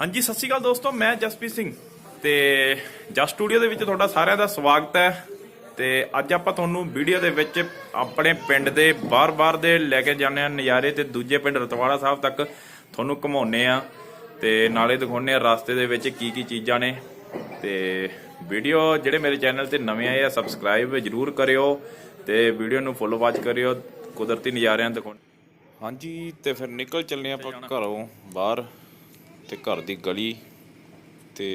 ਹਾਂਜੀ, ਸਤਿ ਸ਼੍ਰੀ ਅਕਾਲ ਦੋਸਤੋ, ਮੈਂ ਜਸਪ੍ਰੀਤ ਸਿੰਘ ਤੇ ਜਸ ਸਟੂਡੀਓ ਦੇ ਵਿੱਚ ਤੁਹਾਡਾ ਸਾਰਿਆਂ ਦਾ ਸਵਾਗਤ ਹੈ ਤੇ ਅੱਜ ਆਪਾਂ ਤੁਹਾਨੂੰ ਵੀਡੀਓ ਦੇ ਵਿੱਚ ਆਪਣੇ ਪਿੰਡ ਦੇ ਬਾਰ-ਬਾਰ ਦੇ ਲੈ ਕੇ ਜਾਂਦੇ ਆ ਨਜ਼ਾਰੇ ਤੇ ਦੂਜੇ ਪਿੰਡ ਰਤਵਾੜਾ ਸਾਹਿਬ ਤੱਕ ਤੁਹਾਨੂੰ ਘੁਮਾਉਨੇ ਆ ਤੇ ਨਾਲੇ ਦਿਖਾਉਨੇ ਆ ਰਸਤੇ ਦੇ ਵਿੱਚ ਕੀ ਕੀ ਚੀਜ਼ਾਂ ਨੇ ਤੇ ਵੀਡੀਓ ਜਿਹੜੇ ਮੇਰੇ ਚੈਨਲ ਤੇ ਨਵੇਂ ਆਏ ਆ, ਸਬਸਕ੍ਰਾਈਬ ਜਰੂਰ ਕਰਿਓ ਤੇ ਵੀਡੀਓ ਨੂੰ ਫੁੱਲ ਵਾਚ ਕਰਿਓ, ਕੁਦਰਤੀ ਨਜ਼ਾਰਿਆਂ ਦਿਖਾਉਣ ਹਾਂਜੀ, ਤੇ ਫਿਰ ਨਿਕਲ ਚੱਲੇ ਆਪਾਂ ਘਰੋਂ ਬਾਹਰ। ਤੇ ਘਰ ਦੀ ਗਲੀ ਤੇ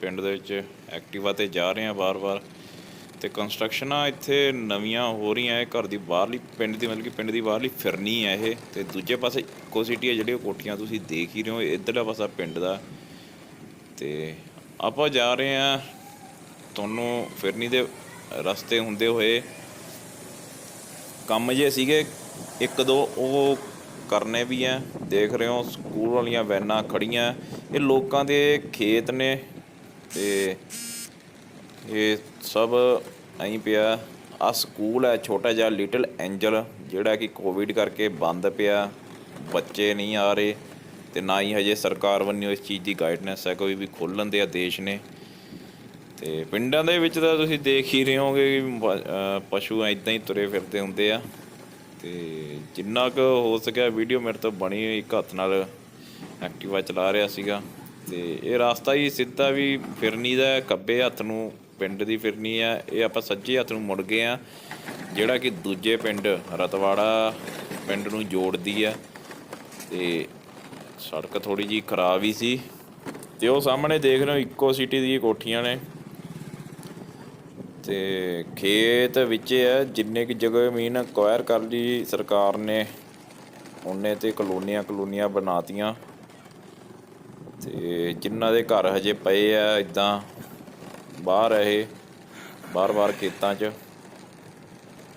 ਪਿੰਡ ਦੇ ਵਿੱਚ ਐਕਟਿਵਾ ਤੇ ਜਾ ਰਹੇ ਆ ਬਾਰ-ਬਾਰ ਤੇ ਕੰਸਟਰਕਸ਼ਨਾਂ ਇੱਥੇ ਨਵੀਆਂ ਹੋ ਰਹੀਆਂ ਹੈ। ਘਰ ਦੀ ਬਾਹਰਲੀ ਪਿੰਡ ਦੀ ਮਤਲਬ ਕਿ ਪਿੰਡ ਦੀ ਬਾਹਰਲੀ ਫਿਰਨੀ ਹੈ ਇਹ ਤੇ ਦੂਜੇ ਪਾਸੇ ਇੱਕੋ ਸਿਟੀ ਹੈ ਜਿਹੜੀ ਉਹ ਕੋਠੀਆਂ ਤੁਸੀਂ ਦੇਖ ਹੀ ਰਹੇ ਹੋ ਇੱਧਰਲਾ ਪਾਸਾ ਪਿੰਡ ਦਾ। ਤੇ ਆਪਾਂ ਜਾ ਰਹੇ ਆ ਤੁਹਾਨੂੰ ਫਿਰਨੀ ਦੇ ਰਸਤੇ ਹੁੰਦੇ ਹੋਏ। ਕੰਮ ਜੇ ਸੀਗੇ ਇੱਕ ਦੋ, ਉਹ ਕਰਨੇ ਵੀ ਹੈ ਦੇਖ ਰਹੇ ਹੋ, ਸਕੂਲ ਵਾਲੀਆਂ ਵੈਨਾਂ ਖੜੀਆਂ। ਇਹ ਲੋਕਾਂ ਦੇ ਖੇਤ ਨੇ। ਤੇ ਇਹ ਸਭ ਐਂ ਪਿਆ। ਆ ਸਕੂਲ ਹੈ ਛੋਟਾ ਜਿਹਾ ਲਿਟਲ ਐਂਜਲ, ਜਿਹੜਾ ਕਿ ਕੋਵਿਡ ਕਰਕੇ ਬੰਦ ਪਿਆ। ਬੱਚੇ ਨਹੀਂ ਆ ਰਹੇ ਤੇ ਨਾ ਹੀ ਹਜੇ ਸਰਕਾਰ ਵੱਲੋਂ ਇਸ ਚੀਜ਼ ਦੀ ਗਾਈਡਨੈਂਸ ਹੈ ਕੋਈ ਵੀ ਖੋਲਣ ਦੇ ਆਦੇਸ਼ ਨੇ। ਤੇ ਪਿੰਡਾਂ ਦੇ ਵਿੱਚ ਤਾਂ ਤੁਸੀਂ ਦੇਖ ਹੀ ਰਹੇ ਹੋਗੇ ਕਿ ਪਸ਼ੂ ਐਦਾਂ ਹੀ ਤੁਰੇ ਫਿਰਦੇ ਹੁੰਦੇ ਆ। ਤੇ ਜਿੰਨਾ ਕੁ ਹੋ ਸਕਿਆ ਵੀਡੀਓ ਮੇਰੇ ਤੋਂ ਬਣੀ ਹੋਈ ਇੱਕ ਹੱਥ ਨਾਲ ਐਕਟਿਵਾ ਚਲਾ ਰਿਹਾ ਸੀਗਾ। ਤੇ ਇਹ ਰਸਤਾ ਹੀ ਸਿੱਧਾ ਵੀ ਫਿਰਨੀ ਦਾ ਹੈ, ਖੱਬੇ ਹੱਥ ਨੂੰ ਪਿੰਡ ਦੀ ਫਿਰਨੀ ਆ ਇਹ ਆਪਾਂ ਸੱਜੇ ਹੱਥ ਨੂੰ ਮੁੜ ਗਏ ਆ ਜਿਹੜਾ ਕਿ ਦੂਜੇ ਪਿੰਡ ਰਤਵਾੜਾ ਪਿੰਡ ਨੂੰ ਜੋੜਦੀ ਆ ਤੇ ਸੜਕ ਥੋੜੀ ਜੀ ਖਰਾਬ ਹੀ ਸੀ। ਤੇ ਉਹ ਸਾਹਮਣੇ ਦੇਖ ਰਹੇ ਹੋ ਇੱਕੋ ਸਿਟੀ ਦੀ ਕੋਠੀਆਂ ਨੇ। ਤੇ ਖੇਤ ਵਿੱਚ ਹੈ, ਜਿੰਨੇ ਕਿ ਜਗ੍ਹਾ ਜ਼ਮੀਨ ਅਕਵਾਇਰ ਕਰ ਲਈ ਸਰਕਾਰ ਨੇ, ਉਹਨੇ ਤੇ ਕਲੋਨੀਆਂ ਕਲੋਨੀਆਂ ਬਣਾਤੀਆਂ। ਤੇ ਜਿਨ੍ਹਾਂ ਦੇ ਘਰ ਹਜੇ ਪਏ ਆ ਇਦਾਂ ਬਾਹਰ ਇਹ, ਬਾਰ-ਬਾਰ ਖੇਤਾਂ 'ਚ।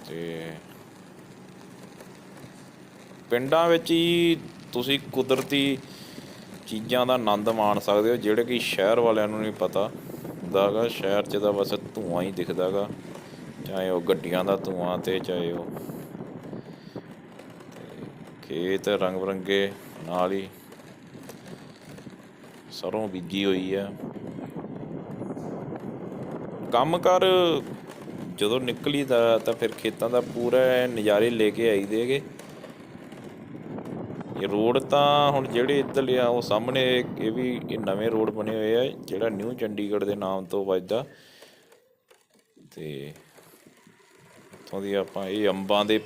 ਤੇ ਪਿੰਡਾਂ ਵਿੱਚ ਹੀ ਤੁਸੀਂ ਕੁਦਰਤੀ ਚੀਜ਼ਾਂ ਦਾ ਆਨੰਦ ਮਾਣ ਸਕਦੇ ਹੋ, ਜਿਹੜੇ ਕਿ ਸ਼ਹਿਰ ਵਾਲਿਆਂ ਨੂੰ ਨਹੀਂ ਪਤਾ। ਹੁੰਦਾਗਾ ਸ਼ਹਿਰ 'ਚ ਤਾਂ ਬਸ ਧੂਆਂ ਹੀ ਦਿਖਦਾਗਾ। ਚਾਹੇ ਉਹ ਗੱਡੀਆਂ ਦਾ ਧੂਆਂ ਤੇ, ਚਾਹੇ ਉਹ ਖੇਤ ਰੰਗ ਬਰੰਗੇ ਨਾਲ ਹੀ ਸਰੋਂ ਬੀਜੀ ਹੋਈ ਆ। ਕੰਮ ਕਰ ਜਦੋਂ ਨਿਕਲੀ ਦਾ ਤਾਂ ਫਿਰ ਖੇਤਾਂ ਦਾ ਪੂਰਾ ਨਜ਼ਾਰੇ ਲੈ ਕੇ ਆਈ ਦੇਗੇ ਇਹ ਰੋਡ ਤਾਂ ਹੁਣ ਜਿਹੜੇ ਇੱਧਰ ਲਿਆ ਉਹ ਸਾਹਮਣੇ ਇਹ ਵੀ ਇਹ ਨਵੇਂ ਰੋਡ ਬਣੇ ਹੋਏ ਆ, ਜਿਹੜਾ ਨਿਊ ਚੰਡੀਗੜ੍ਹ ਦੇ ਨਾਮ ਤੋਂ ਵੱਜਦਾ। ਤੇ ਇੱਥੋਂ ਦੀ ਆਪਾਂ ਇਹ ਅੰਬਾਂ ਦੇ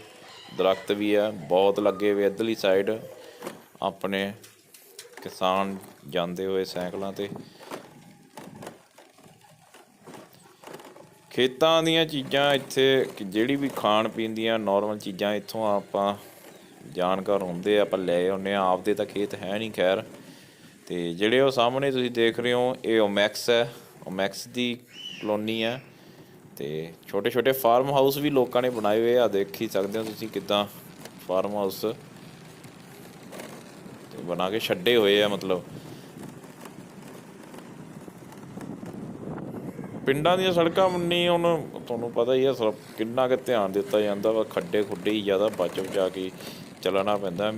ਦਰਖਤ ਵੀ ਆ, ਬਹੁਤ ਲੱਗੇ ਹੋਏ ਇੱਧਰਲੀ ਸਾਈਡ ਆਪਣੇ ਕਿਸਾਨ ਜਾਂਦੇ ਹੋਏ ਸਾਈਕਲਾਂ ਤੇ। ਖੇਤਾਂ ਦੀਆਂ ਚੀਜ਼ਾਂ ਇੱਥੇ ਜਿਹੜੀ ਵੀ ਖਾਣ ਪੀਣ ਦੀਆਂ ਨਾਰਮਲ ਚੀਜ਼ਾਂ ਇੱਥੋਂ ਆਪਾਂ ਜਾਣਕਾਰ ਹੁੰਦੇ ਆ, ਆਪਾਂ ਲੈ ਆਉਂਦੇ ਆ ਆਪਦੇ ਤਾਂ ਖੇਤ ਹੈ ਨਹੀਂ, ਖੈਰ। ਤੇ ਜਿਹੜੇ ਉਹ ਸਾਹਮਣੇ ਤੁਸੀਂ ਦੇਖ ਰਹੇ ਹੋ, ਇਹ ਓਮੈਕਸ ਹੈ। ਓਮੈਕਸ ਦੀ ਕਲੋਨੀ ਹੈ। ਤੇ ਛੋਟੇ ਛੋਟੇ ਫਾਰਮ ਹਾਊਸ ਵੀ ਲੋਕਾਂ ਨੇ ਬਣਾਏ ਹੋਏ ਆ। ਦੇਖ ਹੀ ਸਕਦੇ ਹੋ ਤੁਸੀਂ ਕਿਦਾਂ ਫਾਰਮ ਹਾਊਸ ਤੇ ਬਣਾ ਕੇ ਛੱਡੇ ਹੋਏ ਆ, ਮਤਲਬ। ਪਿੰਡਾਂ ਦੀਆਂ ਸੜਕਾਂ ਨਹੀਂ ਹੁਣ ਤੁਹਾਨੂੰ ਪਤਾ ਹੀ ਆ ਕਿੰਨਾ ਕੁ ਧਿਆਨ ਦਿੱਤਾ ਜਾਂਦਾ ਵਾ। ਖੱਡੇ ਖੁੱਡੇ ਹੀ ਜ਼ਿਆਦਾ ਬਚ ਬਚਾ ਕੇ ਚੱਲਣਾ ਪੈਂਦਾ।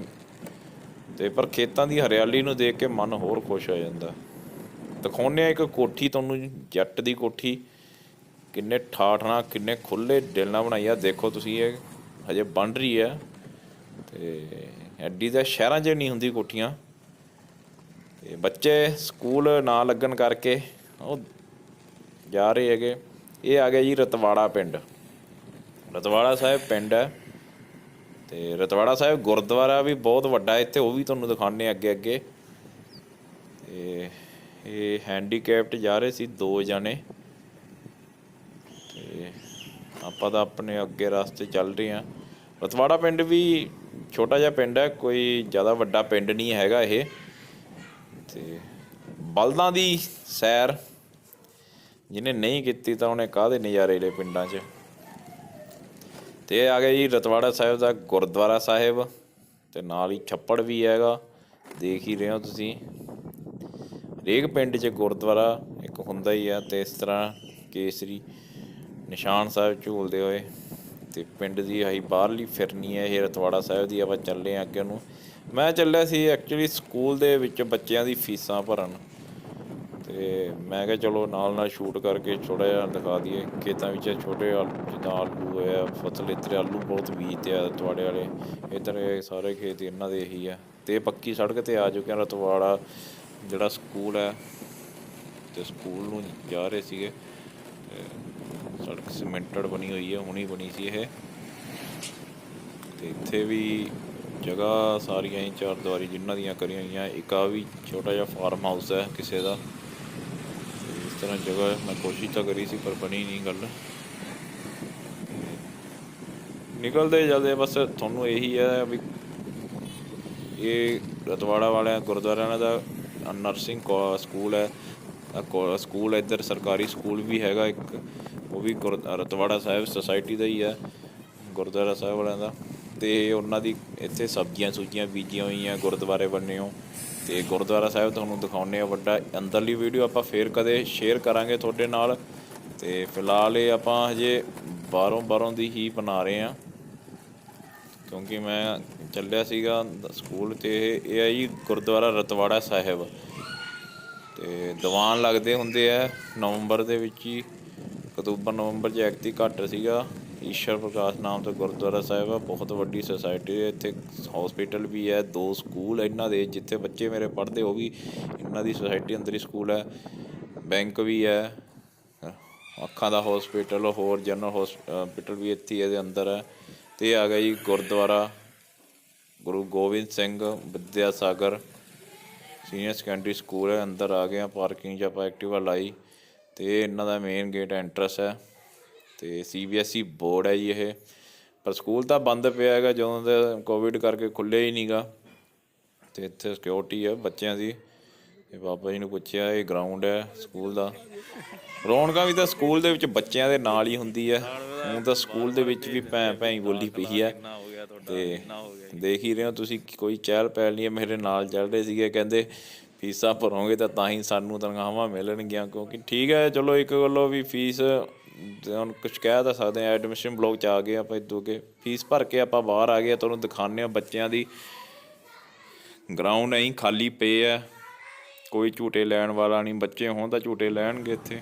ਤੇ ਪਰ ਖੇਤਾਂ ਦੀ ਹਰਿਆਲੀ ਨੂੰ ਦੇਖ ਕੇ ਮਨ ਹੋਰ ਖੁਸ਼ ਹੋ ਜਾਂਦਾ। ਦਿਖਾਉਂਦੇ ਆ ਇੱਕ ਕੋਠੀ, ਤੁਹਾਨੂੰ ਜੱਟ ਦੀ ਕੋਠੀ। ਕਿੰਨੇ ਠਾਠਣਾ ਕਿੰਨੇ ਖੁੱਲੇ ਦਿਲ ਨਾਲ ਬਣਾਈ ਆ। ਦੇਖੋ ਤੁਸੀਂ, ਇਹ ਹਜੇ ਬਣ ਰਹੀ ਹੈ ਤੇ ਐਡੀ ਤਾਂ ਸ਼ਹਿਰਾਂ 'ਚ ਨਹੀਂ ਹੁੰਦੀ ਕੋਠੀਆਂ। ਤੇ ਬੱਚੇ ਸਕੂਲ ਨਾ ਲੱਗਣ ਕਰਕੇ ਉਹ ਜਾ ਰਹੇ ਹੈਗੇ। ਇਹ ਆ ਗਿਆ ਜੀ ਰਤਵਾੜਾ ਪਿੰਡ। ਰਤਵਾੜਾ ਸਾਹਿਬ ਪਿੰਡ ਹੈ। ਤੇ ਰਤਵਾੜਾ ਸਾਹਿਬ ਗੁਰਦੁਆਰਾ ਵੀ ਬਹੁਤ ਵੱਡਾ ਇੱਥੇ ਉਹ ਵੀ ਤੁਹਾਨੂੰ ਦਿਖਾਣੇ ਅੱਗੇ ਅੱਗੇ। ਤੇ ਇਹ ਹੈਂਡੀਕੈਪਟ ਜਾ ਰਹੇ ਸੀ ਦੋ ਜਣੇ। ਤੇ ਆਪਾਂ ਤਾਂ ਆਪਣੇ ਅੱਗੇ ਰਸਤੇ ਚੱਲ ਰਹੇ ਹਾਂ। ਰਤਵਾੜਾ ਪਿੰਡ ਵੀ ਛੋਟਾ ਜਿਹਾ ਪਿੰਡ ਹੈ, ਕੋਈ ਜ਼ਿਆਦਾ ਵੱਡਾ ਪਿੰਡ ਨਹੀਂ ਹੈਗਾ ਇਹ। ਤੇ ਬਲਦਾਂ ਦੀ ਸੈਰ, ਜਿਹਨੇ ਨਹੀਂ ਕੀਤੀ ਤਾਂ ਉਹਨੇ ਕਾਹਦੇ ਨਜ਼ਾਰੇ ਲਏ ਪਿੰਡਾਂ 'ਚ? ਤੇ ਇਹ ਆ ਗਿਆ ਜੀ ਰਤਵਾੜਾ ਸਾਹਿਬ ਦਾ ਗੁਰਦੁਆਰਾ ਸਾਹਿਬ ਤੇ ਨਾਲ ਹੀ ਛੱਪੜ ਵੀ ਹੈਗਾ, ਦੇਖ ਹੀ ਰਹੇ ਹੋ ਤੁਸੀਂ। ਹਰੇਕ ਪਿੰਡ 'ਚ ਗੁਰਦੁਆਰਾ ਇੱਕ ਹੁੰਦਾ ਹੀ ਆ ਤੇ ਇਸ ਤਰ੍ਹਾਂ ਕੇਸਰੀ ਨਿਸ਼ਾਨ ਸਾਹਿਬ ਝੂਲਦੇ ਹੋਏ ਤੇ ਪਿੰਡ ਦੀ ਆਹੀ ਬਾਹਰਲੀ ਫਿਰਨੀ ਹੈ, ਇਹ ਰਤਵਾੜਾ ਸਾਹਿਬ ਦੀ ਆਪਾਂ ਚੱਲੇ ਆ ਅੱਗੇ ਨੂੰ। ਮੈਂ ਚੱਲਿਆ ਸੀ ਐਕਚੁਅਲੀ ਸਕੂਲ ਦੇ ਵਿੱਚ ਬੱਚਿਆਂ ਦੀ ਫੀਸਾਂ ਭਰਨ। ਤੇ ਮੈਂ ਕਿਹਾ ਚਲੋ ਨਾਲ ਨਾਲ ਸ਼ੂਟ ਕਰਕੇ ਥੋੜਾ ਜਿਹਾ ਦਿਖਾ ਦਈਏ। ਖੇਤਾਂ ਵਿੱਚ ਛੋਟੇ ਆਲੂ, ਜਿੱਦਾਂ ਆਲੂ ਹੋਇਆ, ਫਸਲ ਇੱਧਰ ਆਲੂ ਬਹੁਤ ਬੀਜਦੇ ਆ ਤੁਹਾਡੇ ਵਾਲੇ। ਇੱਧਰ ਸਾਰੇ ਖੇਤ ਇਹਨਾਂ ਦੇ ਇਹੀ ਆ। ਤੇ ਪੱਕੀ ਸੜਕ ਤੇ ਆ ਚੁੱਕਿਆ ਰਤਵਾੜਾ, ਜਿਹੜਾ ਸਕੂਲ ਹੈ ਤੇ ਸਕੂਲ ਨੂੰ ਜਾ ਰਹੇ ਸੀਗੇ। ਸੜਕ ਸੀਮੈਂਟਡ ਬਣੀ ਹੋਈ ਹੈ ਹੁਣੀ ਬਣੀ ਸੀ ਇਹ। ਤੇ ਇੱਥੇ ਵੀ ਜਗ੍ਹਾ ਸਾਰੀਆਂ ਹੀ ਚਾਰ ਦੀਵਾਰੀ ਜਿਨ੍ਹਾਂ ਦੀਆਂ ਕਰੀਆਂ ਹੋਈਆਂ। ਇੱਕ ਆ ਵੀ ਛੋਟਾ ਜਿਹਾ ਫਾਰਮ ਹਾਊਸ ਹੈ ਕਿਸੇ ਦਾ। ਤਰ੍ਹਾਂ ਜਗ੍ਹਾ ਮੈਂ ਕੋਸ਼ਿਸ਼ ਤਾਂ ਕਰੀ ਸੀ, ਪਰ ਬਣੀ ਨਹੀਂ ਗੱਲ। ਨਿਕਲਦੇ ਜਲਦੇ ਬਸ ਤੁਹਾਨੂੰ ਇਹੀ ਹੈ ਵੀ ਇਹ ਰਤਵਾੜਾ ਵਾਲਿਆਂ, ਗੁਰਦੁਆਰਿਆਂ ਦਾ ਨਰਸਿੰਗ ਕੋ- ਸਕੂਲ ਹੈ ਕੋ- ਸਕੂਲ ਇੱਧਰ ਸਰਕਾਰੀ ਸਕੂਲ ਵੀ ਹੈਗਾ ਇੱਕ, ਉਹ ਵੀ ਗੁਰ ਰਤਵਾੜਾ ਸਾਹਿਬ ਸੁਸਾਇਟੀ ਦਾ ਹੀ ਹੈ ਗੁਰਦੁਆਰਾ ਸਾਹਿਬ ਵਾਲਿਆਂ ਦਾ। ਤੇ ਉਹਨਾਂ ਦੀ ਇੱਥੇ ਸਬਜ਼ੀਆਂ ਸੁਜੀਆਂ ਬੀਜੀਆਂ ਹੋਈਆਂ, ਗੁਰਦੁਆਰੇ ਬੰਨਿਓ ਤੇ ਗੁਰਦੁਆਰਾ ਸਾਹਿਬ ਤੁਹਾਨੂੰ ਦਿਖਾਉਂਦੇ ਆ ਵੱਡਾ ਅੰਦਰਲੀ ਵੀਡੀਓ ਆਪਾਂ ਫੇਰ ਕਦੇ ਸ਼ੇਅਰ ਕਰਾਂਗੇ ਤੁਹਾਡੇ ਨਾਲ। ਤੇ ਫਿਲਹਾਲ ਇਹ ਆਪਾਂ ਹਜੇ ਬਾਹਰੋਂ ਬਾਹਰੋਂ ਦੀ ਹੀ ਬਣਾ ਰਹੇ ਆ ਕਿਉਂਕਿ ਮੈਂ ਚੱਲਿਆ ਸੀਗਾ ਸਕੂਲ ਤੇ ਇਹ ਇਹ ਹੈ ਜੀ ਗੁਰਦੁਆਰਾ ਰਤਵਾੜਾ ਸਾਹਿਬ। ਤੇ ਦੀਵਾਨ ਲੱਗਦੇ ਹੁੰਦੇ ਆ ਨਵੰਬਰ ਦੇ ਵਿੱਚ ਹੀ। ਅਕਤੂਬਰ ਨਵੰਬਰ 'ਚ ਐਕਤੀ ਘੱਟ ਸੀਗਾ। ਈਸ਼ਰ ਪ੍ਰਕਾਸ਼ ਨਾਮ ਤੋਂ ਗੁਰਦੁਆਰਾ ਸਾਹਿਬ ਆ, ਬਹੁਤ ਵੱਡੀ ਸੁਸਾਇਟੀ ਹੈ, ਇੱਥੇ ਹਸਪੀਟਲ ਵੀ ਹੈ, ਦੋ ਸਕੂਲ ਇਹਨਾਂ ਦੇ, ਜਿੱਥੇ ਬੱਚੇ ਮੇਰੇ ਪੜ੍ਹਦੇ ਉਹ ਵੀ ਇਹਨਾਂ ਦੀ ਸੁਸਾਇਟੀ ਅੰਦਰ ਹੀ ਸਕੂਲ ਹੈ ਬੈਂਕ ਵੀ ਹੈ, ਅੱਖਾਂ ਦਾ ਹਸਪੀਟਲ ਹੋਰ ਜਨਰਲ ਹਸਪੀਟਲ ਵੀ ਇੱਥੇ ਇਹਦੇ ਅੰਦਰ ਹੈ ਤੇ ਆ ਗਿਆ ਜੀ Gurdwara, Guru Gobind Singh Vidya Sagar senior secondary school ਹੈ, ਅੰਦਰ ਆ ਗਏ ਆ ਪਾਰਕਿੰਗ ਜਾਂ ਆਪਾਂ ਐਕਟਿਵਾ ਲਾਈ ਤੇ ਇਹਨਾਂ ਦਾ ਮੇਨ ਗੇਟ ਐਂਟਰਸ ਹੈ। ਤੇ ਸੀਬੀਐਸਈ ਬੋਰਡ ਹੈ ਜੀ ਇਹ। ਪਰ ਸਕੂਲ ਤਾਂ ਬੰਦ ਪਿਆ ਹੈਗਾ, ਜਦੋਂ ਦਾ ਕੋਵਿਡ ਕਰਕੇ ਖੁੱਲਿਆ ਹੀ ਨਹੀਂਗਾ ਤੇ ਇੱਥੇ ਸਿਕਿਉਰਿਟੀ ਹੈ ਬੱਚਿਆਂ ਦੀ। ਇਹ ਬਾਬਾ ਜੀ ਨੂੰ ਪੁੱਛਿਆ, ਇਹ ਗਰਾਊਂਡ ਹੈ ਸਕੂਲ ਦਾ। ਰੌਣਕਾਂ ਵੀ ਤਾਂ ਸਕੂਲ ਦੇ ਵਿੱਚ ਬੱਚਿਆਂ ਦੇ ਨਾਲ ਹੀ ਹੁੰਦੀ ਹੈ। ਹੁਣ ਤਾਂ ਸਕੂਲ ਦੇ ਵਿੱਚ ਵੀ ਭੈਂ ਭੈਂ ਹੀ ਬੋਲੀ ਪਈ ਹੈ। ਤੇ ਦੇਖ ਹੀ ਰਹੇ ਹੋ ਤੁਸੀਂ, ਕੋਈ ਚਹਿਲ ਪਹਿਲ ਨਹੀਂ ਹੈ। ਮੇਰੇ ਨਾਲ ਚੱਲ ਰਹੇ ਸੀਗੇ, ਕਹਿੰਦੇ ਫੀਸਾਂ ਭਰੋਗੇ ਤਾਂ ਤਾਂ ਹੀ ਸਾਨੂੰ ਤਨਖਾਹਾਂ ਮਿਲਣਗੀਆਂ, ਕਿਉਂਕਿ ਠੀਕ ਹੈ, ਚਲੋ ਇੱਕ ਗੱਲੋਂ ਵੀ ਫੀਸ ਹੁਣ ਕੁਝ ਕਹਿ ਤਾਂ ਸਕਦੇ ਆ ਐਡਮਿਸ਼ਨ ਬਲੌਕ ਚ ਆ ਗਏ ਆਪਾਂ ਇਦੋਂ ਅੱਗੇ ਫੀਸ ਭਰ ਕੇ ਆਪਾਂ ਬਾਹਰ ਆ ਗਏ ਤੁਹਾਨੂੰ ਦਿਖਾਉਂਦੇ ਆ ਬੱਚਿਆਂ ਦੀ। ਗਰਾਊਂਡ ਐਂ ਖਾਲੀ ਪਏ ਆ। ਕੋਈ ਝੂਟੇ ਲੈਣ ਵਾਲਾ ਨਹੀਂ, ਬੱਚੇ ਹੋਣ ਤਾਂ ਝੂਟੇ ਲੈਣਗੇ ਇੱਥੇ।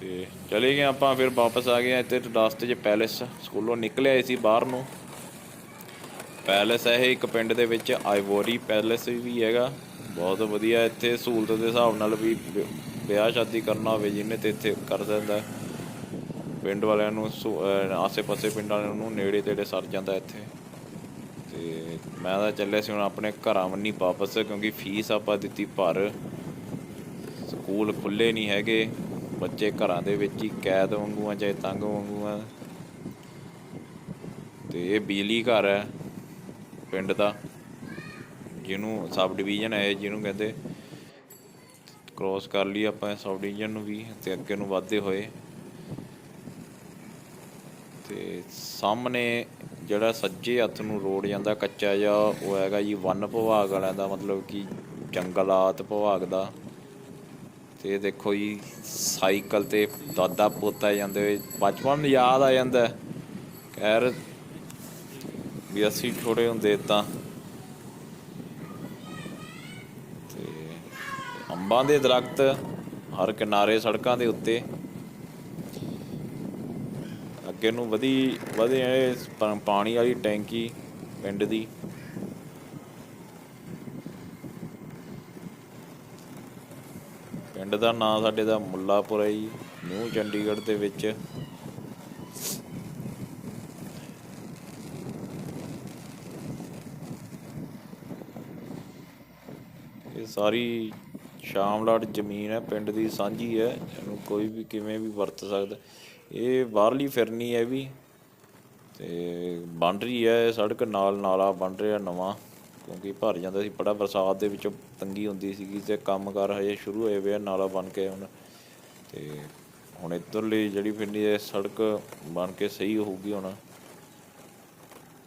ਤੇ ਚਲੇ ਗਏ ਆਪਾਂ, ਫਿਰ ਵਾਪਸ ਆ ਗਏ ਇੱਥੇ ਰਸਤੇ 'ਚ ਪੈਲੇਸ ਸਕੂਲੋਂ ਨਿਕਲੇ ਆਏ ਸੀ ਬਾਹਰ ਨੂੰ। ਪੈਲੇਸ ਹੈ ਇਹ ਇੱਕ ਪਿੰਡ ਦੇ ਵਿੱਚ ਆਈਵੋਰੀ ਪੈਲੇਸ ਵੀ ਹੈਗਾ। ਬਹੁਤ ਵਧੀਆ ਇੱਥੇ ਸਹੂਲਤ ਦੇ ਹਿਸਾਬ ਨਾਲ ਵੀ ਵਿ- ਵਿਆਹ ਸ਼ਾਦੀ ਕਰਨਾ ਹੋਵੇ, ਜਿਹਨੇ ਤੇ ਇੱਥੇ ਕਰ ਦਿੰਦਾ ਪਿੰਡ ਵਾਲਿਆਂ ਨੂੰ ਸਹੂ- ਆਸੇ-ਪਾਸੇ ਪਿੰਡ ਵਾਲਿਆਂ ਨੂੰ ਨੇੜੇ ਤੇੜੇ ਸਰ ਜਾਂਦਾ ਇੱਥੇ। ਤੇ ਮੈਂ ਤਾਂ ਚੱਲਿਆ ਸੀ ਹੁਣ ਆਪਣੇ ਘਰਾਂ ਵੱਨੀ ਵਾਪਸ, ਕਿਉਂਕਿ ਫੀਸ ਆਪਾਂ ਦਿੱਤੀ ਭਰ। ਸਕੂਲ ਖੁੱਲੇ ਨਹੀਂ ਹੈਗੇ, ਬੱਚੇ ਘਰਾਂ ਦੇ ਵਿੱਚ ਹੀ ਕੈਦ ਵਾਂਗੂ ਆ, ਚਾਹੇ ਤੰਗ ਵਾਂਗੂ ਆ। ਤੇ ਇਹ ਬਿਜਲੀ ਘਰ ਹੈ, ਪਿੰਡ ਦਾ। ਜਿਹਨੂੰ ਸਬ ਡਿਵੀਜ਼ਨ ਹੈ, ਜਿਹਨੂੰ ਕਹਿੰਦੇ ਕ੍ਰੋਸ ਕਰ ਲਈ ਆਪਾਂ ਸਬ ਡਿਵੀਜ਼ਨ ਨੂੰ ਵੀ, ਤੇ ਅੱਗੇ ਨੂੰ ਵਧਦੇ ਹੋਏ। ਤੇ ਸਾਹਮਣੇ ਜਿਹੜਾ ਸੱਜੇ ਹੱਥ ਨੂੰ ਰੋਡ ਜਾਂਦਾ ਕੱਚਾ ਜਿਹਾ, ਉਹ ਹੈਗਾ ਜੀ ਵਨ ਵਿਭਾਗ ਵਾਲਿਆਂ ਦਾ, ਮਤਲਬ ਕਿ ਜੰਗਲਾਤ ਵਿਭਾਗ ਦਾ। ਤੇ ਦੇਖੋ ਜੀ, ਸਾਈਕਲ ਤੇ ਦਾਦਾ ਪੋਤਾ ਜਾਂਦੇ ਹੋਏ, ਬਚਪਨ ਯਾਦ ਆ ਜਾਂਦਾ। ਖੈਰ, ਵੀ ਅਸੀਂ ਛੋਟੇ ਹੁੰਦੇ ਤਾਂ। ਤੇ ਅੰਬਾਂ ਦੇ ਦਰਖਤ ਹਰ ਕਿਨਾਰੇ ਸੜਕਾਂ ਦੇ ਉੱਤੇ। ਅੱਗੇ ਨੂੰ ਵਧੀ, ਵਧੇ ਇਹ ਪਾਣੀ ਵਾਲੀ ਟੈਂਕੀ ਪਿੰਡ ਦੀ। ਪਿੰਡ ਦਾ ਨਾਂ ਸਾਡੇ ਦਾ ਮੁੱਲਾਪੁਰ ਹੈ ਜੀ ਨਿਊ ਚੰਡੀਗੜ੍ਹ ਦੇ ਵਿੱਚ। ਇਹ ਸਾਰੀ ਸ਼ਾਮਲਾਟ ਜ਼ਮੀਨ ਹੈ ਪਿੰਡ ਦੀ ਸਾਂਝੀ ਹੈ ਇਹਨੂੰ ਕੋਈ ਵੀ ਕਿਵੇਂ ਵੀ ਵਰਤ ਸਕਦਾ। ਇਹ ਬਾਹਰਲੀ ਫਿਰਨੀ ਹੈ ਵੀ ਤੇ ਬਣ ਰਹੀ ਹੈ ਸੜਕ ਨਾਲ ਨਾਲਾ ਬਣ ਰਿਹਾ ਨਵਾਂ, ਕਿਉਂਕਿ ਭਰ ਜਾਂਦਾ ਸੀ, ਬੜਾ ਬਰਸਾਤ ਦੇ ਵਿੱਚ ਤੰਗੀ ਹੁੰਦੀ ਸੀਗੀ ਤੇ ਕੰਮਕਾਰ ਹਜੇ ਸ਼ੁਰੂ ਹੋਏ ਵੇ ਆ ਨਾਲਾ ਬਣ ਕੇ ਹੁਣ। ਤੇ ਹੁਣ ਇੱਧਰਲੀ ਜਿਹੜੀ ਫਿਰਨੀ ਹੈ, ਸੜਕ ਬਣ ਕੇ ਸਹੀ ਹੋਊਗੀ ਹੁਣ।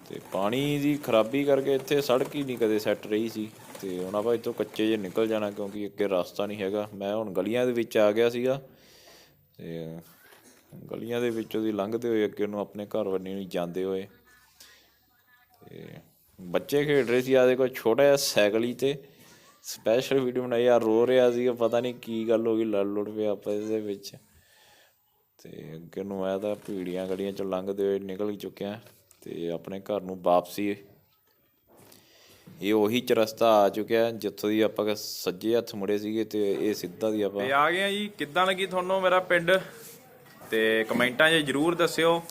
ਤੇ ਪਾਣੀ ਦੀ ਖਰਾਬੀ ਕਰਕੇ ਇੱਥੇ ਸੜਕ ਹੀ ਨਹੀਂ ਕਦੇ ਸੈੱਟ ਰਹੀ ਸੀ। ਤੇ ਹੁਣ ਆਪਾਂ ਇੱਥੋਂ ਕੱਚੇ ਜੇ ਨਿਕਲ ਜਾਣਾ, ਕਿਉਂਕਿ ਅੱਗੇ ਰਸਤਾ ਨਹੀਂ ਹੈਗਾ। ਮੈਂ ਹੁਣ ਗਲੀਆਂ ਦੇ ਵਿੱਚ ਆ ਗਿਆ ਸੀਗਾ। ਤੇ ਗਲੀਆਂ ਦੇ ਵਿੱਚੋਂ ਦੀ ਲੰਘਦੇ ਹੋਏ ਅੱਗੇ ਨੂੰ ਆਪਣੇ ਘਰ ਵੱਲ ਨੂੰ ਜਾਂਦੇ ਹੋਏ। ਤੇ ਬੱਚੇ ਖੇਡ ਰਹੇ ਸੀ ਆ ਦੇਖੋ ਛੋਟਾ ਜਿਹਾ ਸਾਈਕਲ ਹੀ ਤੇ ਸਪੈਸ਼ਲ ਵੀਡੀਓ ਬਣਾਈ ਆ ਰੋ ਰਿਹਾ ਸੀ ਪਤਾ ਨਹੀਂ ਕੀ ਗੱਲ ਹੋ ਗਈ, ਲੜ ਲੁੜ ਪਿਆ ਆਪਸ ਦੇ ਵਿੱਚ। ਤੇ ਅੱਗੇ ਨੂੰ ਮੈਂ ਤਾਂ ਭੀੜੀਆਂ ਗਲੀਆਂ ਚੋਂ ਲੰਘਦੇ ਹੋਏ ਨਿਕਲ ਚੁੱਕਿਆ, ਤੇ ਆਪਣੇ ਘਰ ਨੂੰ ਵਾਪਸੀ। ਇਹ ਉਹੀ ਚਰਸਤਾ ਆ ਚੁੱਕਿਆ, ਜਿੱਥੋਂ ਦੀ ਆਪਾਂ ਸੱਜੇ ਹੱਥ ਮੁੜੇ ਸੀਗੇ ਤੇ ਇਹ ਸਿੱਧਾ ਦੀ ਆਪਾਂ ਤੇ ਆ ਗਏ ਆ ਜੀ, ਕਿੱਦਾਂ ਲੱਗੀ ਤੁਹਾਨੂੰ ਮੇਰਾ ਪਿੰਡ? ਤੇ ਕਮੈਂਟਾਂ 'ਚ ਜਰੂਰ ਦੱਸਿਓ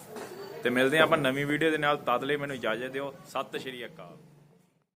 ਤੇ ਮਿਲਦੇ ਹਾਂ ਆਪਾਂ ਨਵੀਂ ਵੀਡੀਓ ਦੇ ਨਾਲ। ਤਦ ਲਈ ਮੈਨੂੰ ਇਜਾਜ਼ਤ ਦਿਓ। ਸਤਿ ਸ਼੍ਰੀ ਅਕਾਲ।